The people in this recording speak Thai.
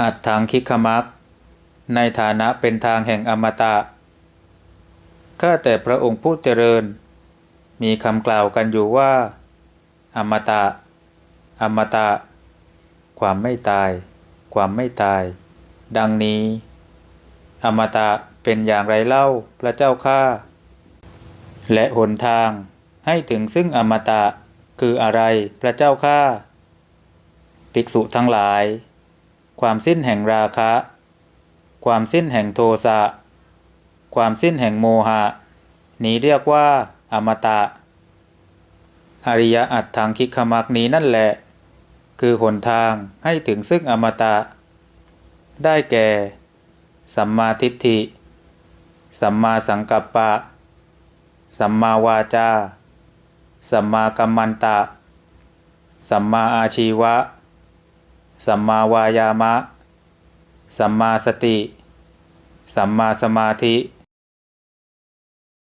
อัตถังคิกมักในฐานะเป็นทางแห่งอมตะ ข้าแต่พระองค์ผู้เจริญ มีคำกล่าวกันอยู่ว่า อมตะ อมตะ ความไม่ตาย ความไม่ตาย ดังนี้ อมตะเป็นอย่างไรเล่าพระเจ้าข้าและหนทางให้ถึงซึ่งอมตะคืออะไรพระเจ้าข้าภิกษุทั้งหลาย ความสิ้นแห่งราคะ ความสิ้นแห่งโทสะ ความสิ้นแห่งโมหะ นี้เรียกว่าอมตะ อริยอัตถังคิกขมักนี้นั่นแหละ คือหนทางให้ถึงซึ่งอมตะ ได้แก่ สัมมาทิฏฐิ สัมมาสังกัปปะ สัมมาวาจา สัมมากัมมันตะ สัมมาอาชีวะ สัมมาวายามะ สัมมาสติ สัมมาสมาธิ